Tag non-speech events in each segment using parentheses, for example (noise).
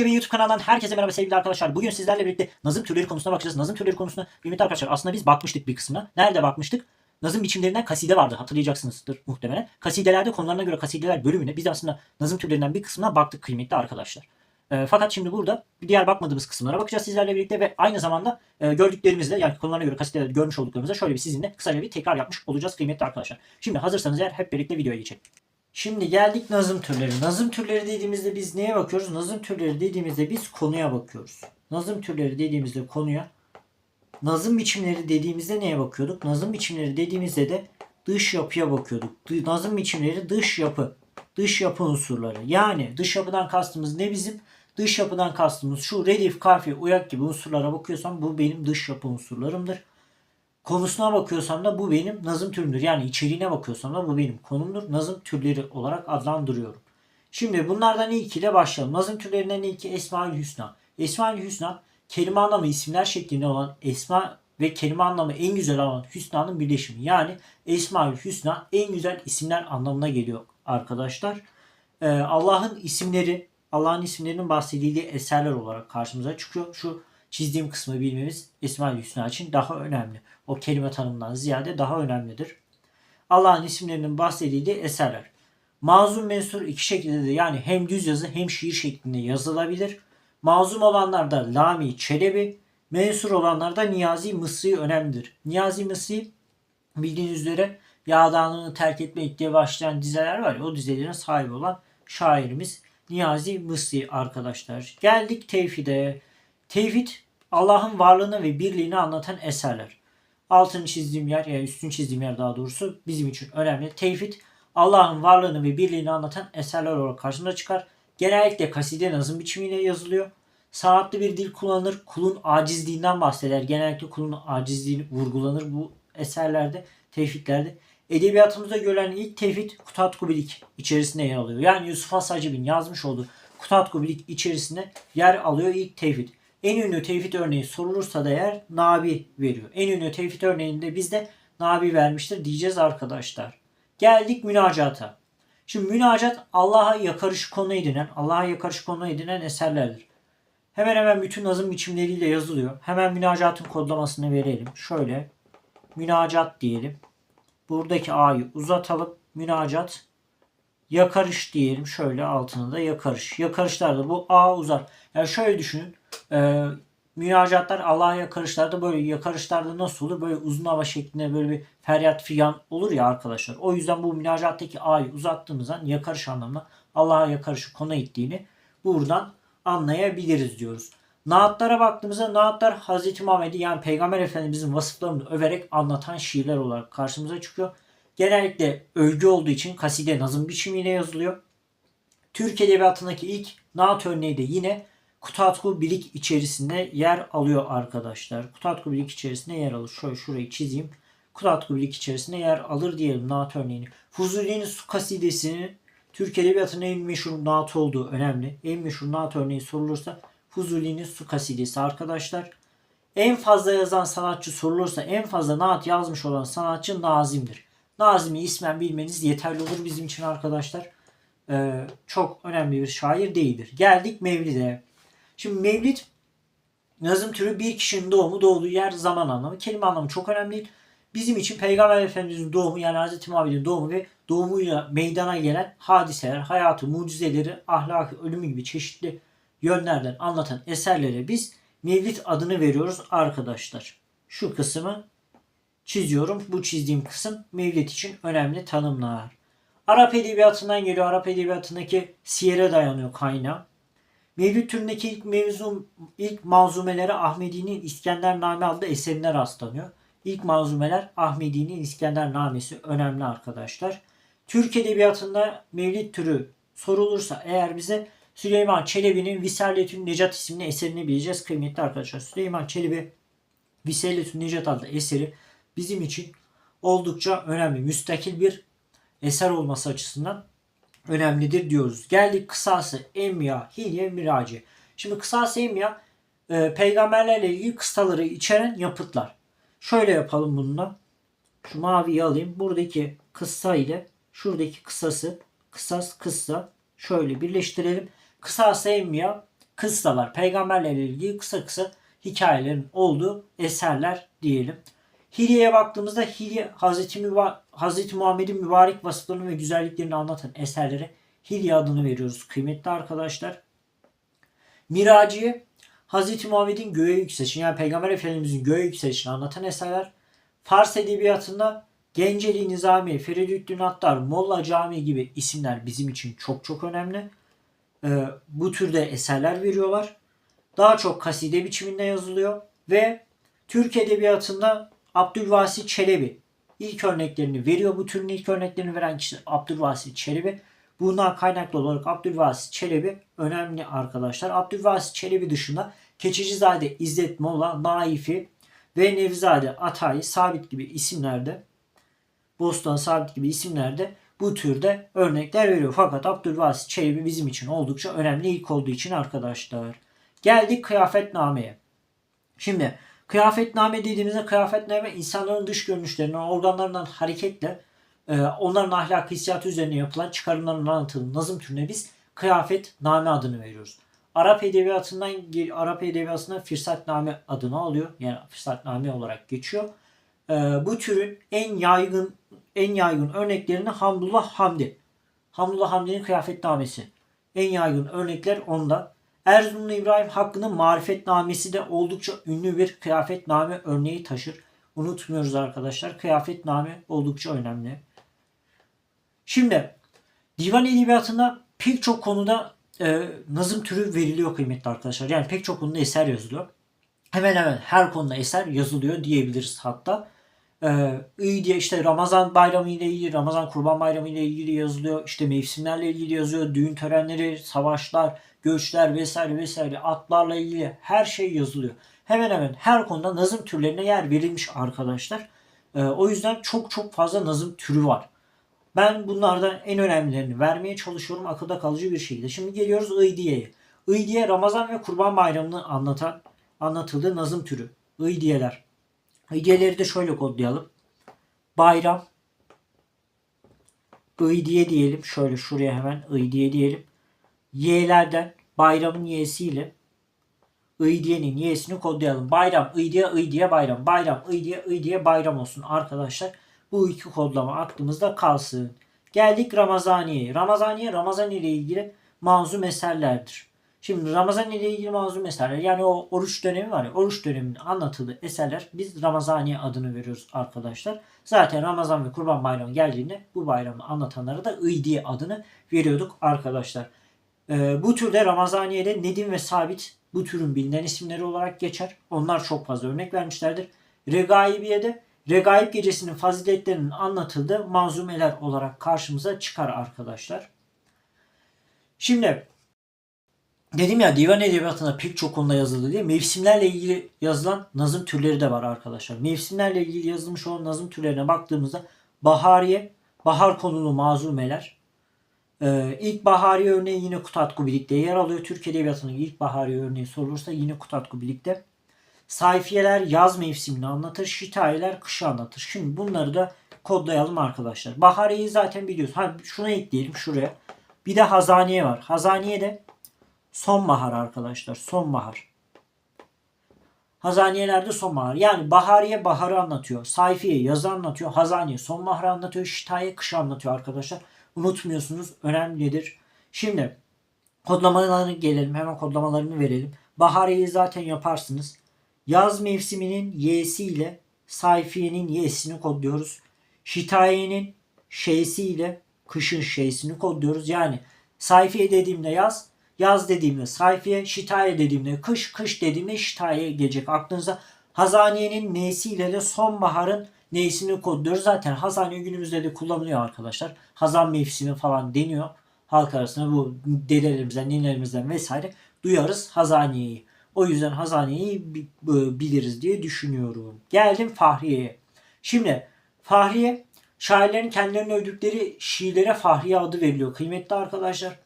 Türkçe YouTube kanalından herkese merhaba sevgili arkadaşlar. Bugün sizlerle birlikte nazım türleri konusuna bakacağız. Nazım türleri konusuna kıymetli arkadaşlar aslında biz bakmıştık bir kısmına. Nerede bakmıştık? Nazım biçimlerinden kaside vardı hatırlayacaksınızdır muhtemelen. Kasidelerde konularına göre kasideler bölümüne biz aslında nazım türlerinden bir kısmına baktık kıymetli arkadaşlar. E, fakat şimdi burada diğer bakmadığımız kısımlara bakacağız sizlerle birlikte ve aynı zamanda e, gördüklerimizle yani konularına göre kasideler görmüş olduklarımızda şöyle bir sizinle kısaca bir tekrar yapmış olacağız kıymetli arkadaşlar. Şimdi hazırsanız eğer hep birlikte videoya geçelim. Şimdi geldik nazım türleri. Nazım türleri dediğimizde biz neye bakıyoruz? Nazım türleri dediğimizde biz konuya bakıyoruz. Nazım türleri dediğimizde konuya. Nazım biçimleri dediğimizde neye bakıyorduk? Nazım biçimleri dediğimizde de dış yapıya bakıyorduk. Nazım biçimleri dış yapı. Dış yapı unsurları. Yani dış yapıdan kastımız ne bizim? Dış yapıdan kastımız şu redif, kafiye, uyak gibi unsurlara bakıyorsam bu benim dış yapı unsurlarımdır konusuna bakıyorsam da bu benim nazım türümdür. Yani içeriğine bakıyorsam da bu benim konumdur. Nazım türleri olarak adlandırıyorum. Şimdi bunlardan ilkiyle başlayalım. Nazım türlerinden ilki Esma-ül Hüsna. Esma-ül Hüsna kelime anlamı isimler şeklinde olan esma ve kelime anlamı en güzel olan Hüsna'nın birleşimi. Yani Esma-ül Hüsna en güzel isimler anlamına geliyor arkadaşlar. Ee, Allah'ın isimleri, Allah'ın isimlerinin bahsedildiği eserler olarak karşımıza çıkıyor. Şu çizdiğim kısmı bilmemiz Esma-ül Hüsna için daha önemli. O kelime tanımından ziyade daha önemlidir. Allah'ın isimlerinin bahsedildiği eserler. Mazum mensur iki şekilde de yani hem düz yazı hem şiir şeklinde yazılabilir. Mazum olanlar da Lami Çelebi, mensur olanlar da Niyazi Mısri önemlidir. Niyazi Mısri bildiğiniz üzere yağdanlığını terk etmek diye başlayan dizeler var ya o dizelerin sahibi olan şairimiz Niyazi Mısri arkadaşlar. Geldik tevhide. Tevhid Allah'ın varlığını ve birliğini anlatan eserler. Altını çizdiğim yer yani üstünü çizdiğim yer daha doğrusu bizim için önemli. Tevhid Allah'ın varlığını ve birliğini anlatan eserler olarak karşımıza çıkar. Genellikle kaside nazım biçimiyle yazılıyor. Sanatlı bir dil kullanılır. Kulun acizliğinden bahseder. Genellikle kulun acizliğini vurgulanır bu eserlerde, tevhidlerde. Edebiyatımızda görülen ilk tevhid Kutat Kubilik içerisinde yer alıyor. Yani Yusuf Hasacib'in yazmış olduğu Kutat Kubilik içerisinde yer alıyor ilk tevhid. En ünlü tevhid örneği sorulursa da eğer Nabi veriyor. En ünlü tevhid örneğinde bizde Nabi vermiştir diyeceğiz arkadaşlar. Geldik münacata. Şimdi münacat Allah'a yakarış konu edinen, Allah'a yakarış konu edinen eserlerdir. Hemen hemen bütün nazım biçimleriyle yazılıyor. Hemen münacatın kodlamasını verelim. Şöyle münacat diyelim. Buradaki A'yı uzatalım. Münacat yakarış diyelim. Şöyle altına da yakarış. Yakarışlarda bu A uzar. Yani şöyle düşünün. E, münacatlar Allah'a yakarışlarda böyle yakarışlarda nasıl olur? Böyle uzun hava şeklinde böyle bir feryat figan olur ya arkadaşlar. O yüzden bu münacattaki A'yı uzattığımız zaman yakarış anlamına Allah'a yakarışı konu ettiğini buradan anlayabiliriz diyoruz. Naatlara baktığımızda naatlar Hz. Muhammed'i yani Peygamber Efendimizin vasıflarını överek anlatan şiirler olarak karşımıza çıkıyor. Genellikle övgü olduğu için kaside nazım biçimiyle yazılıyor. Türk Edebiyatı'ndaki ilk naat örneği de yine Kutatku Bilik içerisinde yer alıyor arkadaşlar. Kutatku Bilik içerisinde yer alır. Şöyle şurayı çizeyim. Kutatku Bilik içerisinde yer alır diyelim naat örneğini. Fuzuli'nin su kasidesinin Türk Edebiyatı'nın en meşhur naat olduğu önemli. En meşhur naat örneği sorulursa Fuzuli'nin su kasidesi arkadaşlar. En fazla yazan sanatçı sorulursa en fazla naat yazmış olan sanatçı Nazim'dir. Nazim'i ismen bilmeniz yeterli olur bizim için arkadaşlar. Ee, çok önemli bir şair değildir. Geldik Mevlid'e. Şimdi Mevlid nazım türü bir kişinin doğumu, doğduğu yer, zaman anlamı. Kelime anlamı çok önemli değil. Bizim için Peygamber Efendimiz'in doğumu yani Hz. Muhammed'in doğumu ve doğumuyla meydana gelen hadiseler, hayatı, mucizeleri, ahlakı, ölümü gibi çeşitli yönlerden anlatan eserlere biz Mevlid adını veriyoruz arkadaşlar. Şu kısmı çiziyorum. Bu çizdiğim kısım Mevlid için önemli tanımlar. Arap edebiyatından geliyor. Arap edebiyatındaki siyere dayanıyor kaynağı. Mevlid türündeki ilk mevzu, ilk manzumelere Ahmedi'nin İskendername adlı eserine rastlanıyor. İlk manzumeler Ahmedi'nin İskendernamesi önemli arkadaşlar. Türk edebiyatında Mevlid türü sorulursa eğer bize Süleyman Çelebi'nin Visaletün Necat isimli eserini bileceğiz kıymetli arkadaşlar. Süleyman Çelebi Visaletün Necat adlı eseri bizim için oldukça önemli. Müstakil bir eser olması açısından önemlidir diyoruz. Geldik kısası emya, hilye, miraci. Şimdi kısası emya e, peygamberlerle ilgili kıstaları içeren yapıtlar. Şöyle yapalım bununla. Şu maviyi alayım. Buradaki kıssa ile şuradaki kısası kısas kıssa şöyle birleştirelim. Kısası emya kıssalar, peygamberlerle ilgili kısa kısa hikayelerin olduğu eserler diyelim. Hilye'ye baktığımızda Hilye Hazreti, Müba- Hazreti Muhammed'in mübarek vasıflarını ve güzelliklerini anlatan eserlere Hilye adını veriyoruz kıymetli arkadaşlar. Miraciye Hazreti Muhammed'in göğe yükselişini yani Peygamber Efendimizin göğe yükselişini anlatan eserler. Fars edebiyatında Genceli Nizami, Feridüddin Attar, Molla Cami gibi isimler bizim için çok çok önemli. Ee, bu türde eserler veriyorlar. Daha çok kaside biçiminde yazılıyor ve Türk edebiyatında Abdülvasi Çelebi ilk örneklerini veriyor. Bu türün ilk örneklerini veren kişi Abdülvasi Çelebi. Bundan kaynaklı olarak Abdülvasi Çelebi önemli arkadaşlar. Abdülvasi Çelebi dışında Keçicizade İzzet Molla, Naifi ve Nevzade Atay, Sabit gibi isimlerde Bostan Sabit gibi isimlerde bu türde örnekler veriyor. Fakat Abdülvasi Çelebi bizim için oldukça önemli ilk olduğu için arkadaşlar. Geldik kıyafetnameye. Şimdi kıyafetname dediğimizde kıyafetname insanların dış görünüşlerinden, organlarından hareketle e, onların ahlak hissiyatı üzerine yapılan çıkarımların anlatıldığı nazım türüne biz kıyafetname adını veriyoruz. Arap edebiyatından Arap edebiyatında firsatname adını alıyor. Yani firsatname olarak geçiyor. E, bu türün en yaygın en yaygın örneklerini Hamdullah Hamdi. Hamdullah Hamdi'nin kıyafetnamesi. En yaygın örnekler onda. Erzurumlu İbrahim Hakkı'nın marifetnamesi de oldukça ünlü bir kıyafetname örneği taşır. Unutmuyoruz arkadaşlar. Kıyafetname oldukça önemli. Şimdi divan edebiyatında pek çok konuda e, nazım türü veriliyor kıymetli arkadaşlar. Yani pek çok konuda eser yazılıyor. Hemen hemen her konuda eser yazılıyor diyebiliriz hatta. Ee, iyi diye işte Ramazan bayramı ile ilgili, Ramazan kurban bayramı ile ilgili yazılıyor. İşte mevsimlerle ilgili yazıyor. Düğün törenleri, savaşlar, göçler vesaire vesaire atlarla ilgili her şey yazılıyor. Hemen hemen her konuda nazım türlerine yer verilmiş arkadaşlar. Ee, o yüzden çok çok fazla nazım türü var. Ben bunlardan en önemlilerini vermeye çalışıyorum akılda kalıcı bir şekilde. Şimdi geliyoruz İdiye'ye. İdiye Ramazan ve Kurban Bayramı'nı anlatan anlatıldığı nazım türü. İdiyeler. İdiyeleri de şöyle kodlayalım. Bayram. İdiye diyelim. Şöyle şuraya hemen İdiye diyelim. Y'lerden bayramın y'siyle İdiye'nin y'sini kodlayalım. Bayram, İdiye, İdiye, bayram. Bayram, İdiye, İdiye, bayram olsun arkadaşlar. Bu iki kodlama aklımızda kalsın. Geldik Ramazaniye'ye. Ramazaniye, Ramazan ile ilgili manzum eserlerdir. Şimdi Ramazan ile ilgili manzum eserler yani o oruç dönemi var ya oruç döneminin anlatıldığı eserler biz Ramazaniye adını veriyoruz arkadaşlar. Zaten Ramazan ve Kurban Bayramı geldiğinde bu bayramı anlatanlara da İdiye adını veriyorduk arkadaşlar. Ee, bu türde Ramazaniye'de Nedim ve Sabit bu türün bilinen isimleri olarak geçer. Onlar çok fazla örnek vermişlerdir. Regaibiye'de Regaib gecesinin faziletlerinin anlatıldığı manzumeler olarak karşımıza çıkar arkadaşlar. Şimdi dedim ya divan edebiyatında pek çok konuda yazıldı diye mevsimlerle ilgili yazılan nazım türleri de var arkadaşlar. Mevsimlerle ilgili yazılmış olan nazım türlerine baktığımızda Bahariye, bahar konulu mazumeler, ee, ilk bahari örneği yine Kutat Kubilik'te yer alıyor. Türk Edebiyatı'nın ilk bahari örneği sorulursa yine Kutat Kubilik'te. Sayfiyeler yaz mevsimini anlatır. Şitayeler kışı anlatır. Şimdi bunları da kodlayalım arkadaşlar. Bahariyeyi zaten biliyoruz. Ha, şunu ekleyelim şuraya. Bir de Hazaniye var. Hazaniye de sonbahar arkadaşlar. Sonbahar. Hazaniyelerde sonbahar. Yani bahariye baharı anlatıyor. Sayfiye yazı anlatıyor. Hazaniye sonbaharı anlatıyor. Şitaye kışı anlatıyor arkadaşlar. Unutmuyorsunuz. Önemlidir. Şimdi kodlamalarına gelelim. Hemen kodlamalarını verelim. Bahariyeyi zaten yaparsınız. Yaz mevsiminin y'si ile sayfiyenin y'sini kodluyoruz. Şitayenin şeysi ile kışın şeysini kodluyoruz. Yani sayfiye dediğimde yaz, yaz dediğimde sayfiye, şitaye dediğimde kış, kış dediğimde şitaye gelecek aklınıza. Hazaniyenin nesiyle de sonbaharın neysini kodluyoruz. Zaten hazaniye günümüzde de kullanılıyor arkadaşlar. Hazan mevsimi falan deniyor. Halk arasında bu dedelerimizden, ninelerimizden vesaire duyarız hazaniyeyi. O yüzden Hazaniye'yi biliriz diye düşünüyorum. Geldim Fahriye'ye. Şimdi Fahriye şairlerin kendilerini övdükleri şiirlere Fahriye adı veriliyor. Kıymetli arkadaşlar.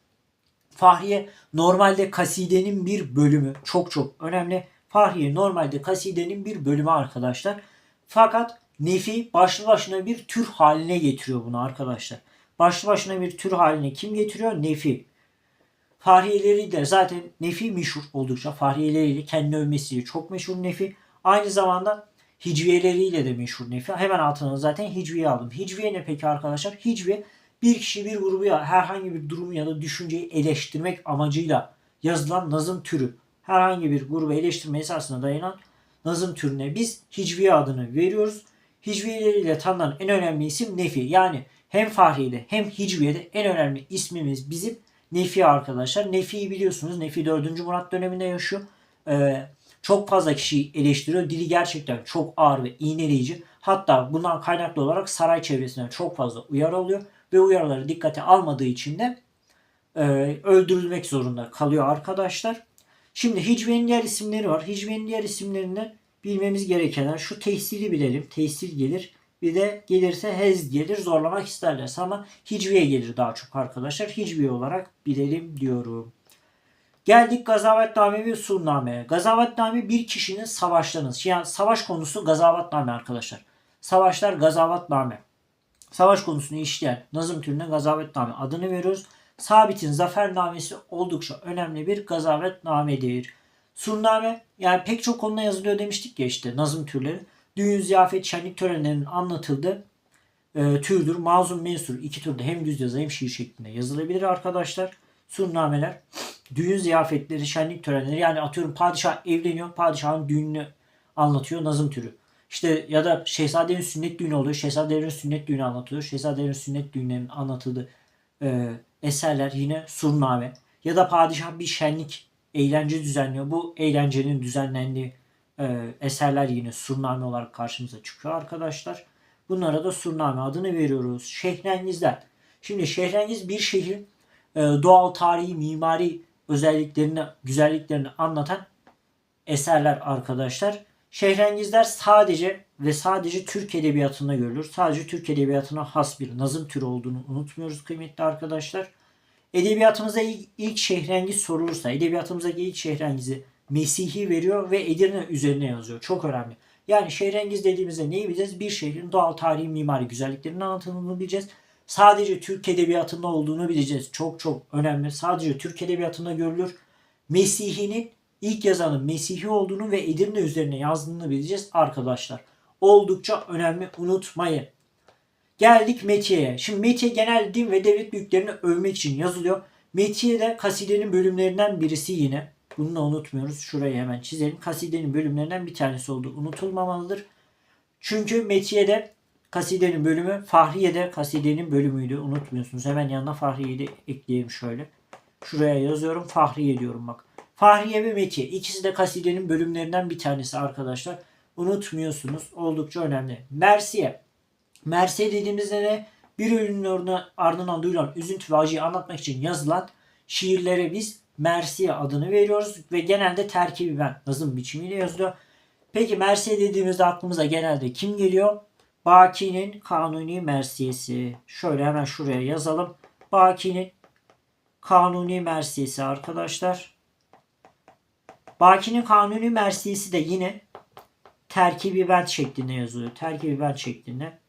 Fahriye normalde kasidenin bir bölümü. Çok çok önemli. Fahriye normalde kasidenin bir bölümü arkadaşlar. Fakat Nefi başlı başına bir tür haline getiriyor bunu arkadaşlar. Başlı başına bir tür haline kim getiriyor? Nefi. Fahriyeleriyle zaten Nefi meşhur oldukça. Fahriyeleriyle kendi övmesiyle çok meşhur Nefi. Aynı zamanda hicviyeleriyle de meşhur Nefi. Hemen altına zaten hicviye aldım. Hicviye ne peki arkadaşlar? Hicviye bir kişi bir grubu ya herhangi bir durumu ya da düşünceyi eleştirmek amacıyla yazılan nazım türü. Herhangi bir grubu eleştirme esasına dayanan nazım türüne biz hicviye adını veriyoruz. Hicviyeleriyle tanınan en önemli isim Nefi. Yani hem Fahriye'de hem Hicviye'de en önemli ismimiz bizim Nefi arkadaşlar. Nefi'yi biliyorsunuz. Nefi 4. Murat döneminde yaşıyor. Ee, çok fazla kişiyi eleştiriyor. Dili gerçekten çok ağır ve iğneleyici. Hatta bundan kaynaklı olarak saray çevresinden çok fazla uyarı alıyor. Ve uyarıları dikkate almadığı için de e, öldürülmek zorunda kalıyor arkadaşlar. Şimdi Hicve'nin diğer isimleri var. Hicve'nin diğer isimlerinden bilmemiz gerekenler şu tehsili bilelim. Tehsil gelir. Bir de gelirse hez gelir. Zorlamak isterlerse ama Hicviye gelir daha çok arkadaşlar. Hicviye olarak bilelim diyorum. Geldik Gazavetname ve Surname. Gazavetname bir kişinin savaşlarını, yani savaş konusu Gazavetname arkadaşlar. Savaşlar Gazavetname. Savaş konusunu işleyen nazım türüne Gazavetname adını veriyoruz. Sabit'in zafernamesi oldukça önemli bir gazavetnamedir. Surname yani pek çok konuda yazılıyor demiştik ya işte nazım türleri. Düğün, ziyafet, şenlik törenlerinin anlatıldığı e, türdür. Mazlum mensur iki türde hem düz yazı hem şiir şeklinde yazılabilir arkadaşlar. Surnameler düğün ziyafetleri, şenlik törenleri yani atıyorum padişah evleniyor. Padişahın düğününü anlatıyor nazım türü. İşte ya da şehzadenin sünnet düğünü oluyor. Şehzadelerin sünnet düğünü anlatıyor. Şehzadelerin sünnet düğünlerinin anlatıldığı e, eserler yine surname. Ya da padişah bir şenlik, eğlence düzenliyor. Bu eğlencenin düzenlendiği e, eserler yine surname olarak karşımıza çıkıyor arkadaşlar. Bunlara da surname adını veriyoruz. Şehrengizler. Şimdi şehrengiz bir şehrin e, doğal tarihi, mimari özelliklerini, güzelliklerini anlatan eserler arkadaşlar. Şehrengizler sadece ve sadece Türk edebiyatında görülür. Sadece Türk edebiyatına has bir nazım türü olduğunu unutmuyoruz kıymetli arkadaşlar. Edebiyatımıza ilk, ilk şehrengiz sorulursa, edebiyatımızdaki ilk şehrengizi Mesih'i veriyor ve Edirne üzerine yazıyor. Çok önemli. Yani şehrengiz dediğimizde neyi bileceğiz? Bir şehrin doğal tarihi mimari güzelliklerinin anlatıldığını bileceğiz. Sadece Türk edebiyatında olduğunu bileceğiz. Çok çok önemli. Sadece Türk edebiyatında görülür. Mesih'inin ilk yazanın Mesih'i olduğunu ve Edirne üzerine yazdığını bileceğiz arkadaşlar. Oldukça önemli unutmayın. Geldik Metiye'ye. Şimdi Metiye genel din ve devlet büyüklerini övmek için yazılıyor. Metiye de kasidenin bölümlerinden birisi yine. Bunu da unutmuyoruz. Şurayı hemen çizelim. Kasidenin bölümlerinden bir tanesi oldu. Unutulmamalıdır. Çünkü Metiye'de kasidenin bölümü Fahriye'de kasidenin bölümüydü. Unutmuyorsunuz. Hemen yanına Fahriye'yi de ekleyelim şöyle. Şuraya yazıyorum. Fahriye diyorum bak. Fahriye ve Metiye. ikisi de kasidenin bölümlerinden bir tanesi arkadaşlar. Unutmuyorsunuz. Oldukça önemli. Mersiye. Mersiye dediğimizde ne? Bir ölümün ardından duyulan üzüntü ve acıyı anlatmak için yazılan şiirlere biz Mersiye adını veriyoruz ve genelde terkibi ben nazım biçimiyle yazılıyor. Peki Mersiye dediğimizde aklımıza genelde kim geliyor? Baki'nin Kanuni Mersiyesi. Şöyle hemen şuraya yazalım. Baki'nin Kanuni Mersiyesi arkadaşlar. Baki'nin Kanuni Mersiyesi de yine terkibi bent şeklinde yazılıyor. Terkibi bent şeklinde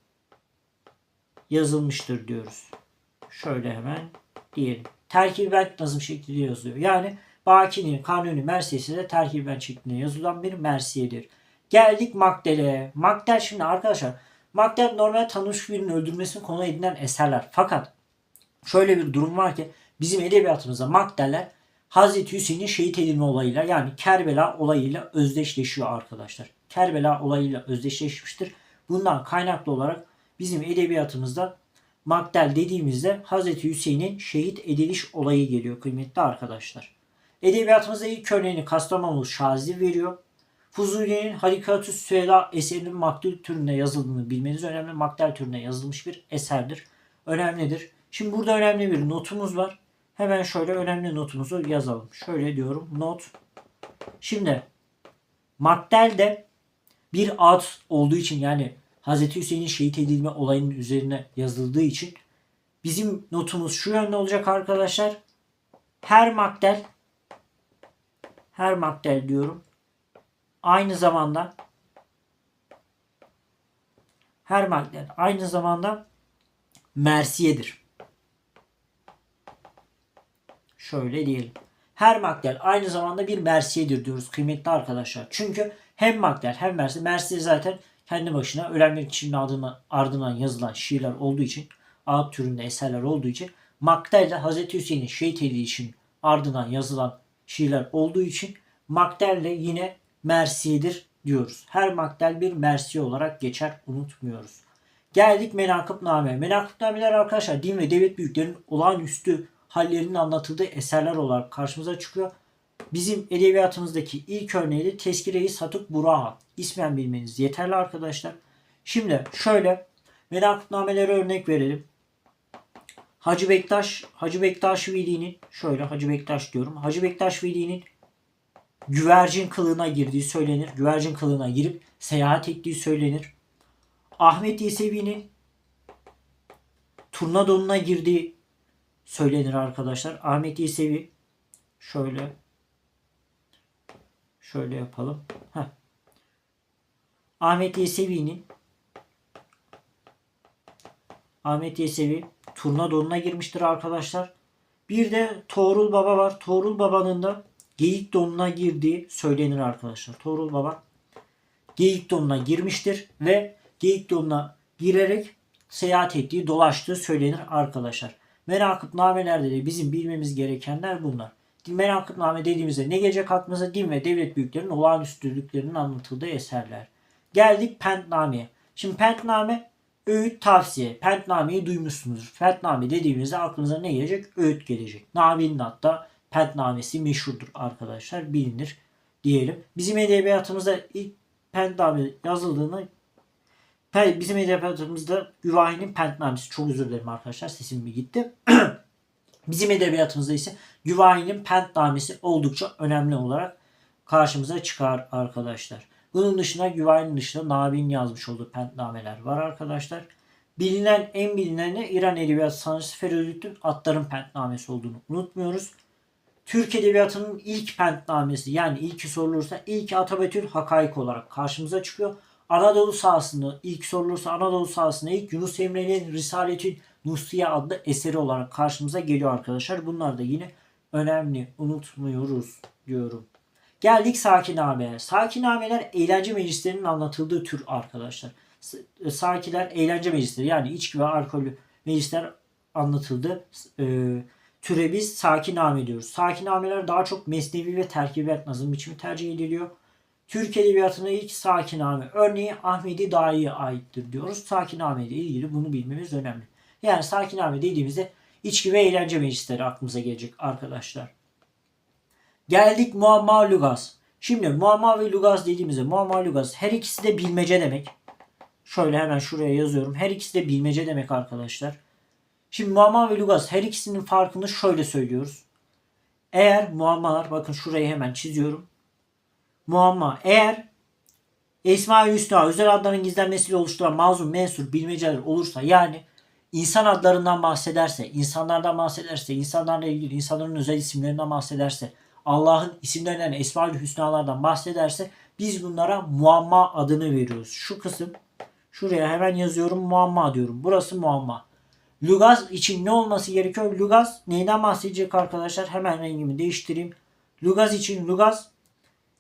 yazılmıştır diyoruz. Şöyle hemen diyelim. Terkibi bent nazım şeklinde yazılıyor. Yani Baki'nin Kanuni Mersiyesi de terkibi bent şeklinde yazılan bir mersiyedir. Geldik Makdel'e. Makdel şimdi arkadaşlar Makdel normal tanınmış birinin öldürmesini konu edinen eserler. Fakat şöyle bir durum var ki bizim edebiyatımızda Makdeller Hazreti Hüseyin'in şehit edilme olayıyla yani Kerbela olayıyla özdeşleşiyor arkadaşlar. Kerbela olayıyla özdeşleşmiştir. Bundan kaynaklı olarak bizim edebiyatımızda Makdel dediğimizde Hazreti Hüseyin'in şehit ediliş olayı geliyor kıymetli arkadaşlar. Edebiyatımızda ilk örneğini Kastamonu Şazi veriyor. Fuzuli'nin Harikatü Süheyla eserinin maktul türünde yazıldığını bilmeniz önemli. Makdel türünde yazılmış bir eserdir. Önemlidir. Şimdi burada önemli bir notumuz var. Hemen şöyle önemli notumuzu yazalım. Şöyle diyorum not. Şimdi Makdel de bir ad olduğu için yani Hz. Hüseyin'in şehit edilme olayının üzerine yazıldığı için bizim notumuz şu yönde olacak arkadaşlar. Her makdel her makdel diyorum. Aynı zamanda her makdel aynı zamanda mersiyedir. Şöyle diyelim. Her maktel aynı zamanda bir mersiyedir diyoruz kıymetli arkadaşlar. Çünkü hem maktel hem mersiye. Mersiye zaten kendi başına ölenler kişinin ardından, ardından yazılan şiirler olduğu için ağıt türünde eserler olduğu için maktel de Hz. Hüseyin'in şehit edilişinin ardından yazılan şiirler olduğu için maktel de yine mersiyedir diyoruz. Her maktel bir mersiye olarak geçer unutmuyoruz. Geldik menakıbname. Menakıbnameler arkadaşlar din ve devlet büyüklerinin olağanüstü hallerinin anlatıldığı eserler olarak karşımıza çıkıyor. Bizim edebiyatımızdaki ilk örneği de Tezkire-i Satuk Buraha. İsmen bilmeniz yeterli arkadaşlar. Şimdi şöyle menakıbnamelere örnek verelim. Hacı Bektaş, Hacı Bektaş Veli'nin şöyle Hacı Bektaş diyorum. Hacı Bektaş Veli'nin güvercin kılığına girdiği söylenir. Güvercin kılığına girip seyahat ettiği söylenir. Ahmet Yesevi'nin turna donuna girdiği söylenir arkadaşlar. Ahmet Yesevi şöyle şöyle yapalım. Heh. Ahmet Yesevi'nin Ahmet Yesevi turna donuna girmiştir arkadaşlar. Bir de Tuğrul Baba var. Tuğrul Baba'nın da geyik donuna girdiği söylenir arkadaşlar. Tuğrul Baba geyik donuna girmiştir ve geyik donuna girerek seyahat ettiği, dolaştığı söylenir arkadaşlar. Menakıbnamelerde de bizim bilmemiz gerekenler bunlar. Menakıbname dediğimizde ne gelecek aklımıza? Din ve devlet büyüklerinin olağanüstülüklerinin anlatıldığı eserler. Geldik Pentname'ye. Şimdi Pentname öğüt tavsiye. Pentname'yi duymuşsunuzdur. Pentname dediğimizde aklınıza ne gelecek? Öğüt gelecek. Nabi'nin hatta Pentnamesi meşhurdur arkadaşlar. Bilinir diyelim. Bizim edebiyatımızda ilk Pentname yazıldığını bizim edebiyatımızda Güvahi'nin Pentnamesi. Çok özür dilerim arkadaşlar. Sesim bir gitti. (clears throat) bizim edebiyatımızda ise Güvahi'nin Pentnamesi oldukça önemli olarak karşımıza çıkar arkadaşlar. Bunun dışında Güvahi'nin dışında Nabi'nin yazmış olduğu pentnameler var arkadaşlar. Bilinen en bilineni İran Edebiyat Sanatçısı Feridüddin Attar'ın pentnamesi olduğunu unutmuyoruz. Türk Edebiyatı'nın ilk pentnamesi yani ilki sorulursa ilk Atabetül Hakaik olarak karşımıza çıkıyor. Anadolu sahasında ilk sorulursa Anadolu sahasında ilk Yunus Emre'nin Risaletül Nusiye adlı eseri olarak karşımıza geliyor arkadaşlar. Bunlar da yine önemli unutmuyoruz diyorum. Geldik sakiname'ye. Sakinameler eğlence meclislerinin anlatıldığı tür arkadaşlar. S- Sakiler eğlence meclisleri yani içki ve alkollü meclisler anlatıldı. E, türe biz sakiname diyoruz. Sakinameler daha çok mesnevi ve terkibiyat nazım biçimi tercih ediliyor. Türk Edebiyatı'nda ilk sakiname örneği Ahmedi Dahi'ye aittir diyoruz. Sakiname ile ilgili bunu bilmemiz önemli. Yani sakiname dediğimizde içki ve eğlence meclisleri aklımıza gelecek arkadaşlar. Geldik muamma lugaz. Şimdi muamma ve lugaz dediğimizde muamma lugaz her ikisi de bilmece demek. Şöyle hemen şuraya yazıyorum. Her ikisi de bilmece demek arkadaşlar. Şimdi muamma ve lugaz her ikisinin farkını şöyle söylüyoruz. Eğer muammalar bakın şurayı hemen çiziyorum. Muamma eğer Esma-i Hüsna özel adların gizlenmesiyle oluşturan mazlum mensur bilmeceler olursa yani insan adlarından bahsederse, insanlardan bahsederse, insanlarla ilgili insanların özel isimlerinden bahsederse, Allah'ın isimlerinden, Esma-ül Hüsnalardan bahsederse biz bunlara muamma adını veriyoruz. Şu kısım şuraya hemen yazıyorum muamma diyorum. Burası muamma. Lugaz için ne olması gerekiyor? Lugaz neyden bahsedecek arkadaşlar? Hemen rengimi değiştireyim. Lugaz için lugaz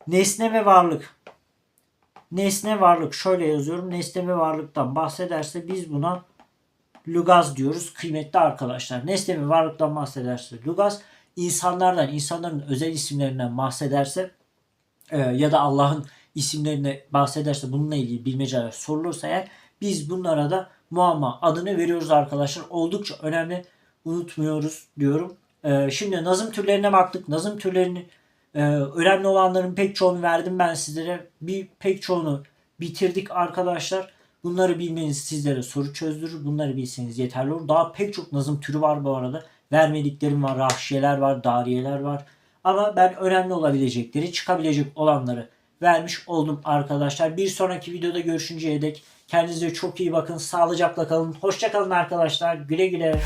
nesne ve varlık. Nesne varlık şöyle yazıyorum. Nesne ve varlıktan bahsederse biz buna lugaz diyoruz kıymetli arkadaşlar. Nesne ve varlıktan bahsederse lugaz, insanlardan, insanların özel isimlerinden bahsederse e, ya da Allah'ın isimlerine bahsederse bununla ilgili bilmeceler sorulursa eğer biz bunlara da muamma adını veriyoruz arkadaşlar. Oldukça önemli unutmuyoruz diyorum. E, şimdi nazım türlerine baktık. Nazım türlerini e, önemli olanların pek çoğunu verdim ben sizlere. Bir pek çoğunu bitirdik arkadaşlar. Bunları bilmeniz sizlere soru çözdürür. Bunları bilseniz yeterli olur. Daha pek çok nazım türü var bu arada. Vermediklerim var, rahşiyeler var, dariyeler var. Ama ben önemli olabilecekleri, çıkabilecek olanları vermiş oldum arkadaşlar. Bir sonraki videoda görüşünceye dek kendinize çok iyi bakın. Sağlıcakla kalın. Hoşça kalın arkadaşlar. Güle güle.